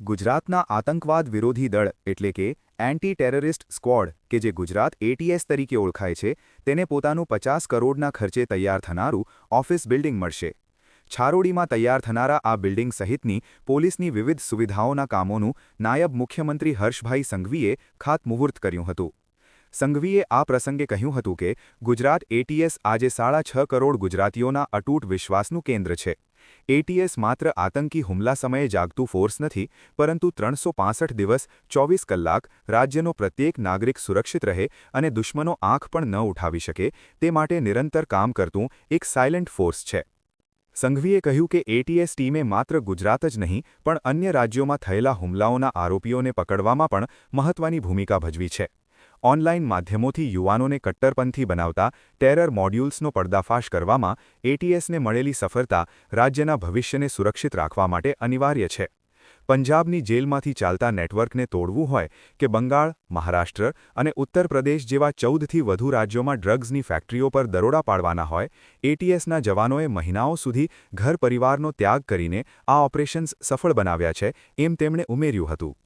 ગુજરાતના આતંકવાદ વિરોધી દળ એટલે કે એન્ટી ટેરરિસ્ટ સ્ક્વોડ, કે જે ગુજરાત એટીએસ તરીકે ઓળખાય છે, તેને પોતાનું પચાસ કરોડના ખર્ચે તૈયાર થનારું ઓફિસ બિલ્ડિંગ મળશે. છારોડીમાં તૈયાર થનારા આ બિલ્ડિંગ સહિતની પોલીસની વિવિધ સુવિધાઓના કામોનું નાયબ મુખ્યમંત્રી હર્ષભાઈ સંઘવીએ ખાતમુહૂર્ત કર્યું હતું. સંઘવીએ આ પ્રસંગે કહ્યું હતું કે, ગુજરાત એટીએસ આજે સાડા છ કરોડ ગુજરાતીઓના અટૂટ વિશ્વાસનું કેન્દ્ર છે. એટીએસ માત્ર આતંકી હુમલા સમયે જાગતું ફોર્સ નથી, પરંતુ ત્રણસો દિવસ, ચોવીસ કલાક રાજ્યનો પ્રત્યેક નાગરિક સુરક્ષિત રહે અને દુશ્મનો આંખ પણ ન ઉઠાવી શકે, તે માટે નિરંતર કામ કરતું એક સાયલન્ટ ફોર્સ છે. સંઘવીએ કહ્યું કે એટીએસ ટીમે માત્ર ગુજરાત જ નહીં, પણ અન્ય રાજ્યોમાં થયેલા હુમલાઓના આરોપીઓને પકડવામાં પણ મહત્વની ભૂમિકા ભજવી છે. ઓનલાઇન માધ્યમોથી યુવાનોને કટ્ટરપંથી બનાવતા ટેરર મોડ્યુલ્સનો પર્દાફાશ કરવામાં એટીએસને મળેલી સફળતા રાજ્યના ભવિષ્યને સુરક્ષિત રાખવા માટે અનિવાર્ય છે. પંજાબની જેલમાંથી ચાલતા નેટવર્કને તોડવું હોય કે બંગાળ, મહારાષ્ટ્ર અને ઉત્તર પ્રદેશ જેવા ચૌદથી વધુ રાજ્યોમાં ડ્રગ્સની ફેક્ટરીઓ પર દરોડા પાડવાના હોય એટીએસના જવાનોએ મહિનાઓ સુધી ઘર પરિવારનો ત્યાગ કરીને આ ઓપરેશન્સ સફળ બનાવ્યા છે, એમ તેમણે ઉમેર્યું હતું.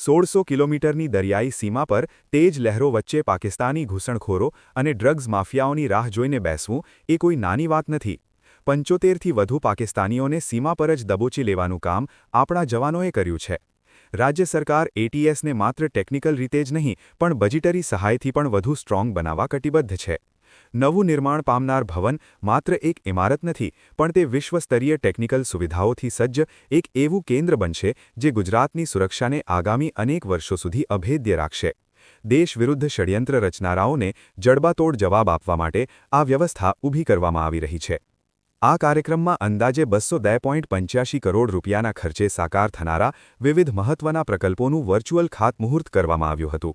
સોળસો કિલોમીટરની દરિયાઈ સીમા પર તેજ લહેરો વચ્ચે પાકિસ્તાની ઘૂસણખોરો અને ડ્રગ્સ માફિયાઓની રાહ જોઈને બેસવું એ કોઈ નાની વાત નથી. પંચોતેરથી વધુ પાકિસ્તાનીઓને સીમા પર જ દબોચી લેવાનું કામ આપણા જવાનોએ કર્યું છે. રાજ્ય સરકાર એટીએસને માત્ર ટેકનિકલ રીતે જ નહીં, પણ બજેટરી સહાયથી પણ વધુ સ્ટ્રોંગ બનાવવા કટિબદ્ધ છે. નવું નિર્માણ પામનાર ભવન માત્ર એક ઇમારત નથી, પણ તે વિશ્વસ્તરીય ટેકનિકલ સુવિધાઓથી સજ્જ એક એવું કેન્દ્ર બનશે જે ગુજરાતની સુરક્ષાને આગામી અનેક વર્ષો સુધી અભેદ્ય રાખશે. દેશ વિરુદ્ધ ષડયંત્ર રચનારાઓને જડબાતોડ જવાબ આપવા માટે આ વ્યવસ્થા ઊભી કરવામાં આવી રહી છે. આ કાર્યક્રમમાં અંદાજે બસો બે પોઈન્ટ પંચ્યાસી કરોડ રૂપિયાના ખર્ચે સાકાર થનારા વિવિધ મહત્વના પ્રકલ્પોનું વર્ચ્યુઅલ ખાતમુહૂર્ત કરવામાં આવ્યું હતું.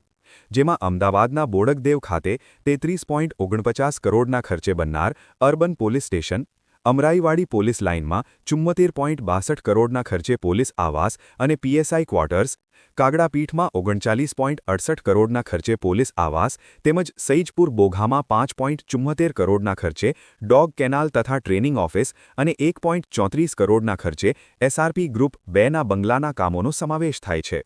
જેમાં અમદાવાદના બોડકદેવ ખાતે તેત્રીસ પોઈન્ટ ઓગણપચાસ કરોડના ખર્ચે બનનાર urban police station, Amraiwadi police લાઇનમાં ચુમ્મોતેર પોઈન્ટ બાસઠ કરોડના ખર્ચે પોલીસ આવાસ અને પીએસઆઈ ક્વાર્ટર્સ, કાગડાપીઠમાં ઓગણચાલીસ પોઈન્ટ અડસઠ કરોડના ખર્ચે પોલીસ આવાસ તેમજ સૈજપુર બોઘામાં પાંચ પોઈન્ટ ચુમ્મતેર કરોડના ખર્ચે ડોગ કેનાલ તથા ટ્રેનિંગ ઓફિસ અને એક પોઈન્ટ ચોત્રીસ કરોડના ખર્ચે એસઆરપી ગ્રુપ બેના બંગલાના કામોનો સમાવેશ થાય છે.